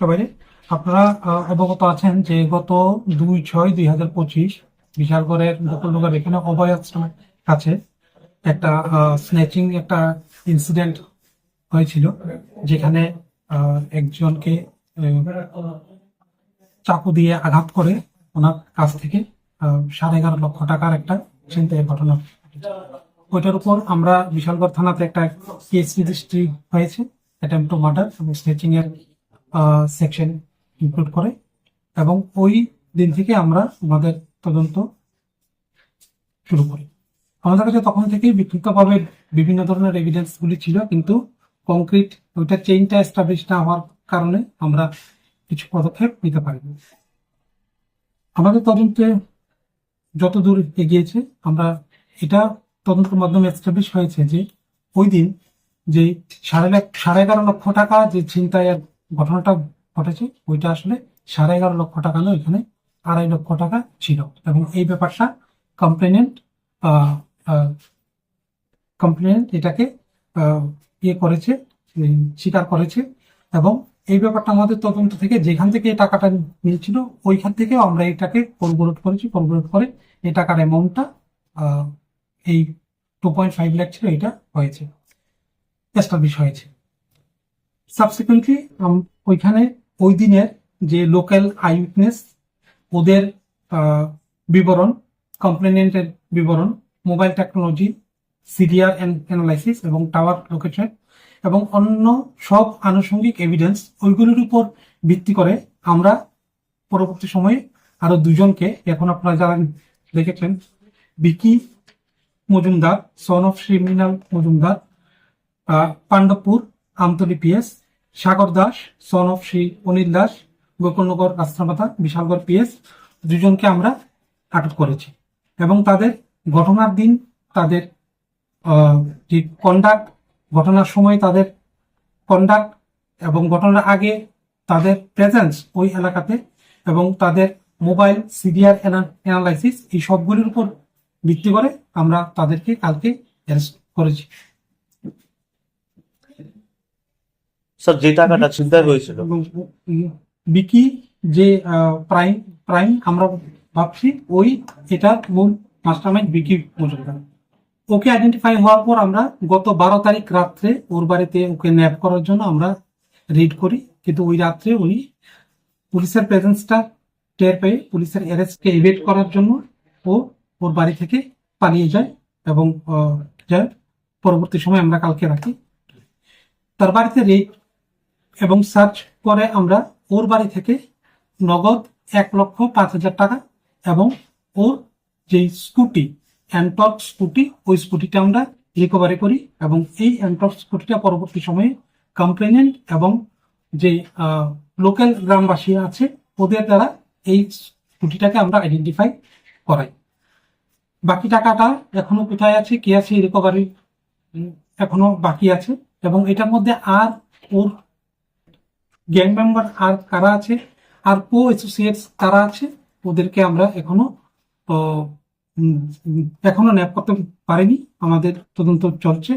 সবাই। আপনারা অবগত আছেন যে গত দুই ছয় দুই হাজার পঁচিশ বিশালগড়ের গোকুলনগর এখানে অভয় আশ্রমের কাছে একটা স্নেচিং একটা ইনসিডেন্ট হয়েছিল যেখানে একজনকে চাকু দিয়ে আঘাত করে ওনার কাছ থেকে সাড়ে এগারো লক্ষ টাকার একটা ছিনতাইয়ের ঘটনা। ওইটার উপর আমরা বিশালগড় থানাতে একটা কেস রেজিস্ট্রি হয়েছে অ্যাটেম্প টু মার্ডার এবং স্নেচিং এর সেকশন ইনক্লুড করে এবং ওই দিন থেকে আমরা আমাদের তদন্ত শুরু করি। আমাদের কাছে তখন থেকেই বিক্ষিপ্তভাবে বিভিন্ন ধরনের এভিডেন্স গুলি ছিল, কিন্তু কংক্রিট ওইটা চেইনটা এস্টাবলিশ না হওয়ার কারণে আমরা কিছু পদক্ষেপ নিতে পারিনি। আমাদের তদন্তে যত দূর এগিয়েছে, আমরা এটা তদন্তের মাধ্যমে এস্টাবলিশ হয়েছে যে ওই দিন যে সাড়ে সাড়ে এগারো লক্ষ টাকা যে ছিনতাইয়ের ঘটনাটা ঘটেছে, ওইটা আসলে সাড়ে এগারো লক্ষ টাকা নয়, এখানে আড়াই লক্ষ টাকা ছিল। এবং এই ব্যাপারটা কমপ্লেনেন্ট কমপ্লেনেন্ট এটাকে ইয়ে করেছে স্বীকার করেছে। এবং এই ব্যাপারটা আমাদের তদন্ত থেকে যেখান থেকে টাকাটা নিয়েছিল, ওইখান থেকে আমরা এটাকে কলগুলোট করেছি কলগুলোট করে এই টাকার অ্যামাউন্টটা এই টু পয়েন্ট ফাইভ লাখ ছিল, এটা হয়েছে এস্টাবলিশ হয়েছে। সাবসিকুয়েন্টলি ওইখানে ওই দিনের যে লোকাল আই উইটনেস ওদের বিবরণ কমপ্লেনেন্টের বিবরণ মোবাইল টেকনোলজি সিডিআর অ্যানালাইসিস এবং টাওয়ার লোকেশন এবং অন্য সব আনুষঙ্গিক এভিডেন্স ওইগুলির উপর ভিত্তি করে আমরা পরবর্তী সময়ে আরও দুজনকে, এখন আপনারা যারা দেখেছেন Bicky Majumdar son of Shri Mrinal Majumdar Pandavpur Amtali PS, Sagar Das son of Shri Anil Das, Gokulnagar Rastamata Bishalgarh PS, দুজনকে আমরা আটক করেছি। এবং তাদের ঘটনার দিন, তাদের যে কন্ডাক্ট ঘটনার সময় তাদের কন্ডাক্ট এবং ঘটনার আগে তাদের প্রেজেন্স ওই এলাকাতে এবং তাদের মোবাইল সিডিআর অ্যানালাইসিস এই সবগুলির উপর ভিত্তি করে আমরা তাদেরকে কালকে অ্যারেস্ট করেছি। স্যার যে টাকাটা ছিনতাই হয়েছিল। বিকি যে প্রাইম প্রাইম আমরা ভাবছি, ওই এটা মূল মাস্টারমাইন্ড বিকি মজুমদার। ওকে আইডেন্টিফাই হওয়ার পর আমরা গত বারো তারিখ রাত্রে ওর বাড়িতে ওকে ন্যাপ করার জন্য আমরা রিড করি। কিন্তু ওই রাত্রে উনি পুলিশের প্রেজেন্সটা টের পেয়ে পুলিশের অ্যারেস্টকে ইভেট করার জন্য ও ওর বাড়ি থেকে পালিয়ে যায় এবং পরবর্তী সময় আমরা কালকে রাখি। তার বাড়িতে রেড এবং সার্চ করে আমরা ওর বাড়ি থেকে নগদ এক লক্ষ পাঁচ হাজার টাকা এবং ওর যে স্কুটি অ্যান্টক স্কুটি, ওই স্কুটিটা আমরা রিকভারি করি এবং এই অ্যান্টক স্কুটিটা পরবর্তী সময়ে কমপ্লেনেন্ট এবং যে লোকাল গ্রামবাসী আছে, ওদের দ্বারা এই স্কুটিটাকে আমরা আইডেন্টিফাই করাই। বাকি টাকাটা এখনও কোথায় আছে, কি আছে রিকভারি এখনও বাকি আছে এবং এটার মধ্যে আর ওর গ্যাং মেম্বার আর কারা আছে, আর কো অ্যাসোসিয়েটস কারা আছে, ওদেরকে আমরা এখনও এখনও ন্যাপ করতে পারিনি। আমাদের তদন্ত চলছে।